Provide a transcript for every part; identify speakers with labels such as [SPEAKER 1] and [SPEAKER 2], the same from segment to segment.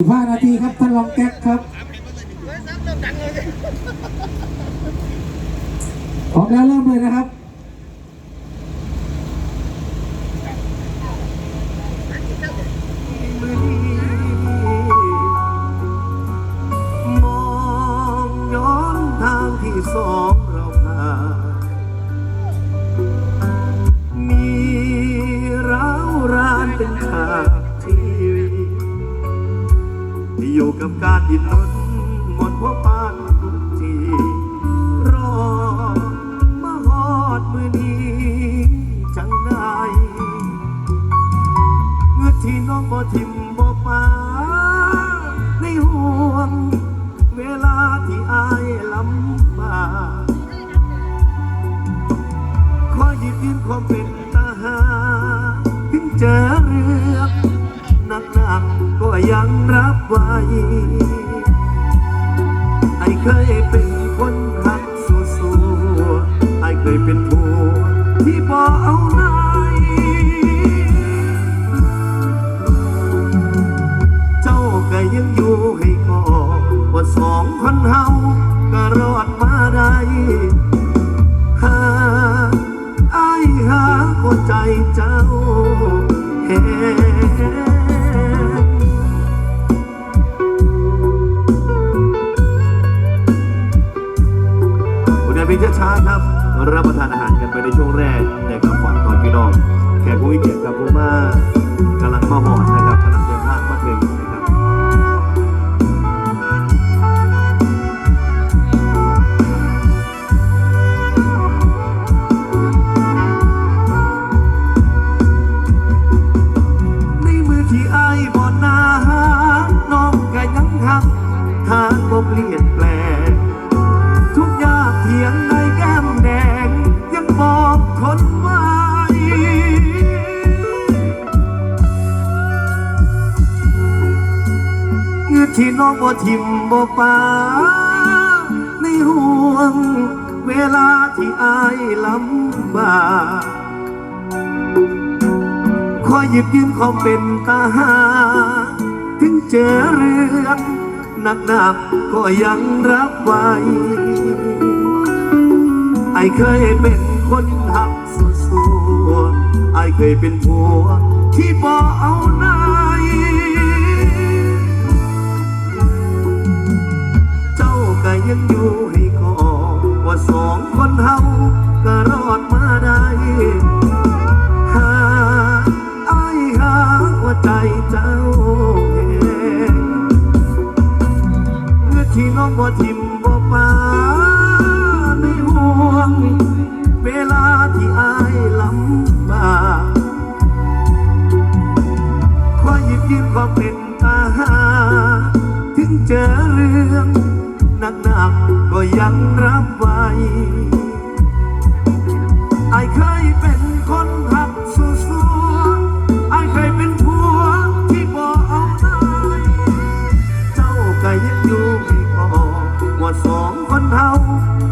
[SPEAKER 1] 15นาทีครับท่านรองแก๊กครับพร้อมแล้วเริ่มเลยนะครับ
[SPEAKER 2] มองย้อนทางที่สอง บการดินรนหมดหัวปานทุกทีรอมาหอดมือนี้จังได้เมื่อที่น้องบ่ทิมบ่ปาในห่วง เวลาที่อายลำบากขอหยิบยืนความเป็นตาหาถึงเจอเรื่องหนักหนักๆก็ยัง ไว้ ไอ้เคยเป็นคนรักสู้สู้ไอ้เคยเป็นผัวที่บ่เอาหนเานกันไปในช่วงแรกในกับฝากตอนพี่น้องแขกผู้มีเกียรติกับผู้มากำลังมาหอนนะครับกำลัง ที่น้องบ่ทิมบ่ปาในห่วง เวลาที่อายลำบากขอหยิบยืนควาเป็นตาหา ถึงเจอเรื่องหนักหนักก็ยังรับไว้ ไอเคยเป็นคนหักสู้ๆไอเคยเป็นผัวที่บ่เอาหนเบ่ทิมบ่ปาในห่วง เวลาที่อายลำบากขอหยิบยืมความเป็นตาหาถึงเจอเรื่องหนักๆก็ยังรับไว้ไอเคยเป็นคนหักสู้สู้ไอเคยเป็นผัวที่บ่เอาไหนเจ้าก็ยังอยู่ หมดว่าสองคนเฮา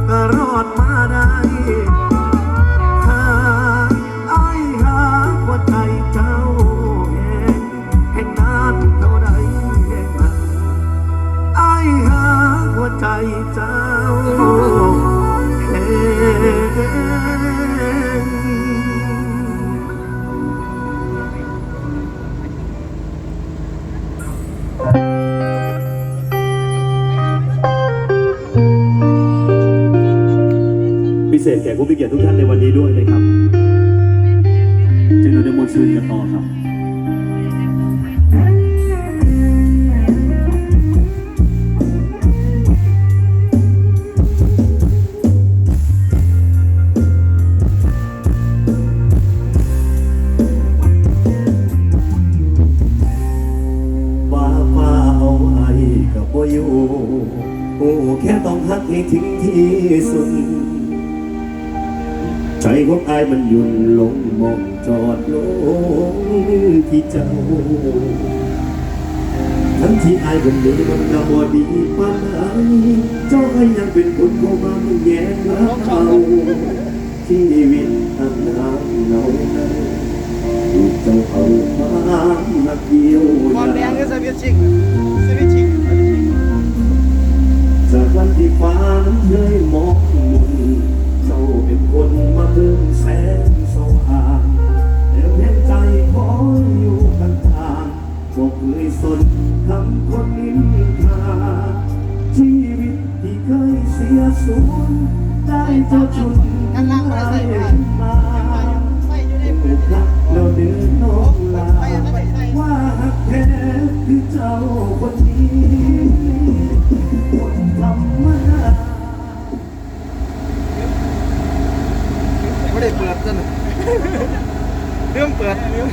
[SPEAKER 2] ก็รอดมาได้หาไอหาหัวใจเจ้าแห่งแห่งนานเท่าใดแห่งมันไอหาหัวใจเจ้า เศ
[SPEAKER 3] ษแก่ผู้มีเกียรติทุกท่านในวันนี้ด้วยนะครับจึงเราได้มวลชื่นกันต่อครับ
[SPEAKER 2] ใจของอายมันหยุนลงมองจอดลงที่เจ้า ทั้งที่อายคนนี้มันก็บอดีปานไหเจ้าก็ยังเป็นคนเข้ามางแย่งเราชีวิตอันหามเราถูกเจ้าเอามามาเกี่ยว
[SPEAKER 4] บอลแดงก็สวิตชิงสวิตชิง
[SPEAKER 2] จากวันที่ฟ้านั้นเคยมอง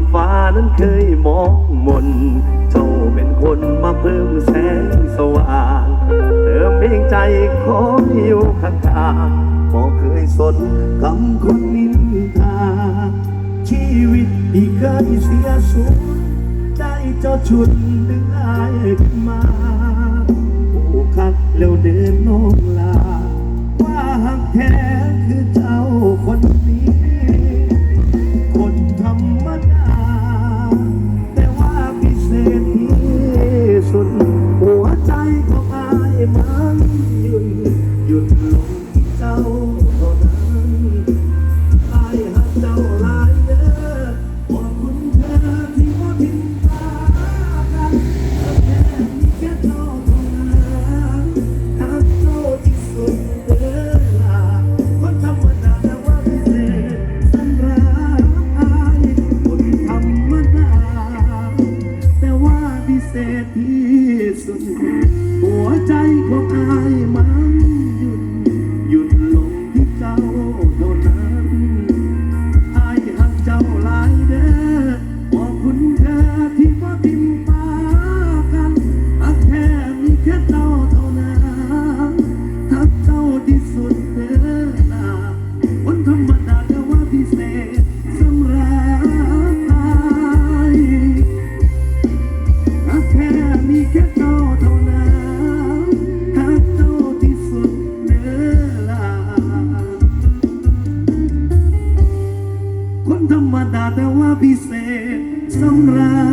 [SPEAKER 2] ที่
[SPEAKER 4] ฟ้า
[SPEAKER 2] นั้น
[SPEAKER 4] เค
[SPEAKER 2] ยมองมน เจ้าเป็นคนมาเพิ่มแสงสว่าง เติมเพียงใจขออยู่ข้างๆบอกเคยสนคำคนนินทา ชีวิตที่เคยเสียสูญได้เจ้าชุดดึงอายมาผู้คักแล้วเดินโน้มลา สำราญ